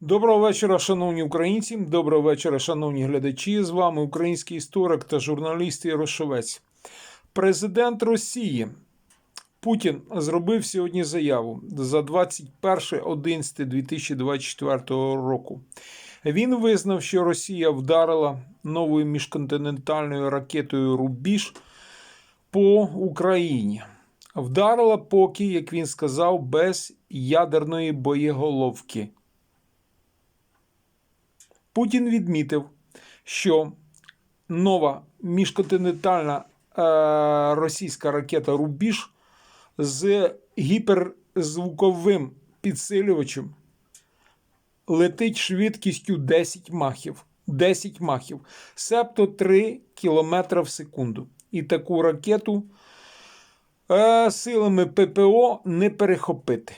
Доброго вечора, шановні українці. Доброго вечора, шановні глядачі. З вами український історик та журналіст Ярошовець. Президент Росії Путін зробив сьогодні заяву за 21.11.2024 року. Він визнав, що Росія вдарила новою міжконтинентальною ракетою Рубіж по Україні. Вдарила поки, як він сказав, без ядерної боєголовки. Путін відмітив, що нова міжконтинентальна е, російська ракета Рубіж з гіперзвуковим підсилювачем летить швидкістю 10 махів. 10 махів, себто 3 км в секунду. І таку ракету е, силами ППО не перехопити.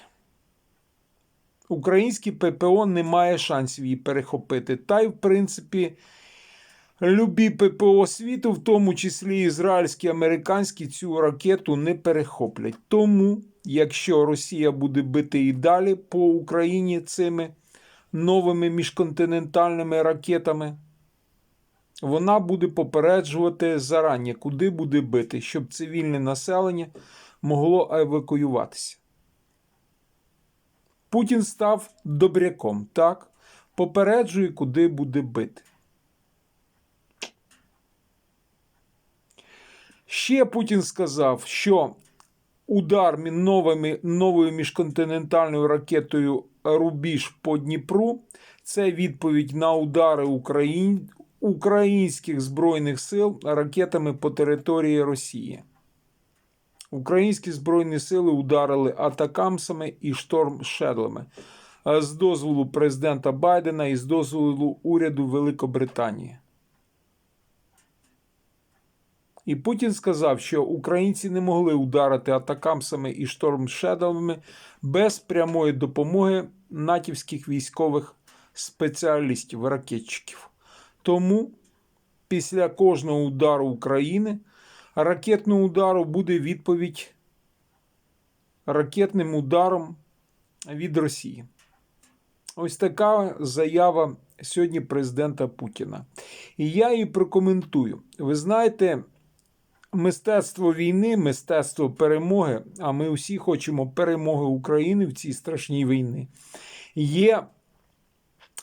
Українське ППО не має шансів її перехопити. Та й, в принципі, любі ППО світу, в тому числі ізраїльські, американські, цю ракету не перехоплять. Тому, якщо Росія буде бити і далі по Україні цими новими міжконтинентальними ракетами, вона буде попереджувати зарані, куди буде бити, щоб цивільне населення могло евакуюватися. Путін став добряком, так? Попереджує, куди буде бити. Ще Путін сказав, що удар новими, новою міжконтинентальною ракетою Рубіж по Дніпру це відповідь на удари Україн, українських збройних сил ракетами по території Росії. Українські збройні сили ударили атакамсами і штормшедлами з дозволу президента Байдена і з дозволу уряду Великобританії. І Путін сказав, що українці не могли ударити атакамсами і штормшедлами без прямої допомоги натівських військових спеціалістів, ракетчиків. Тому після кожного удару України ракетного удару буде відповідь ракетним ударом від Росії. Ось така заява сьогодні президента Путіна. І я її прокоментую. Ви знаєте, мистецтво війни, мистецтво перемоги, а ми всі хочемо перемоги України в цій страшній війні, є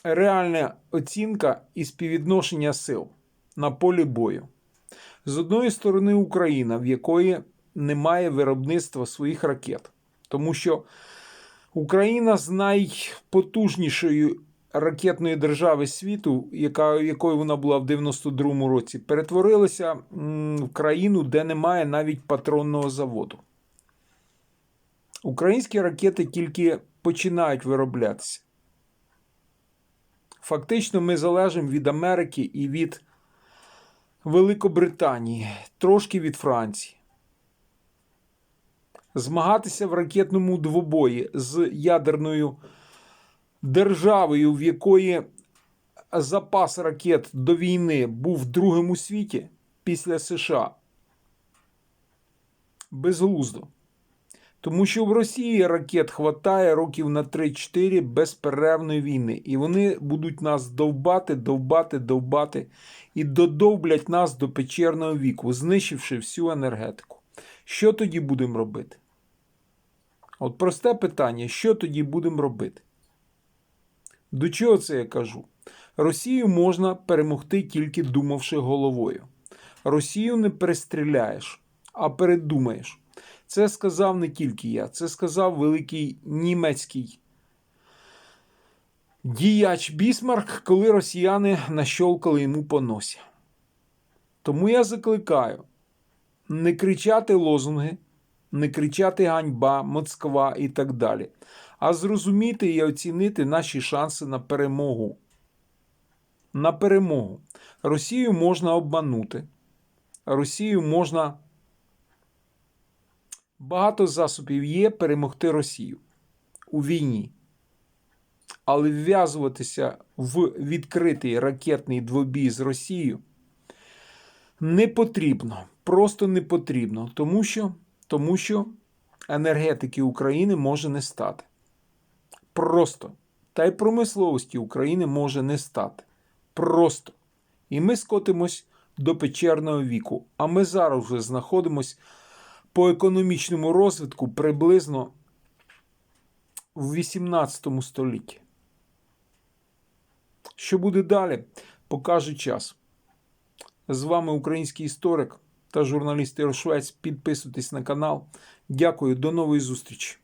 реальна оцінка і співвідношення сил на полі бою. З одної сторони, Україна, в якої немає виробництва своїх ракет, тому що Україна з найпотужнішої ракетної держави світу, яка, якою вона була в 92-му році, перетворилася в країну, де немає навіть патронного заводу. Українські ракети тільки починають вироблятися. Фактично, ми залежимо від Америки і від Великобританії, трошки від Франції. Змагатися в ракетному двобої з ядерною державою, в якої запас ракет до війни був другим у світі після США. Безглуздо. Тому що в Росії ракет хватає років на 3-4 безперервної війни. І вони будуть нас довбати, довбати, довбати і додовблять нас до печерного віку, знищивши всю енергетику. Що тоді будемо робити? От просте питання: що тоді будемо робити? До чого це я кажу? Росію можна перемогти тільки думавши головою. Росію не перестріляєш, а передумаєш. Це сказав не тільки я, це сказав великий німецький діяч Бісмарк, коли росіяни нащолкали йому по носі. Тому я закликаю не кричати лозунги, не кричати ганьба, Москва і так далі, а зрозуміти і оцінити наші шанси на перемогу. На перемогу. Росію можна обманути, Росію можна. Багато засобів є перемогти Росію у війні. Але вв'язуватися в відкритий ракетний двобій з Росією не потрібно. Просто не потрібно, тому що, тому що енергетики України може не стати. Просто та й промисловості України може не стати. Просто. І ми скотимось до печерного віку. А ми зараз вже знаходимось по економічному розвитку приблизно в 18 столітті. Що буде далі, покаже час. З вами український історик та журналіст Єрошвець. Підписуйтесь на канал. Дякую, до нової зустрічі.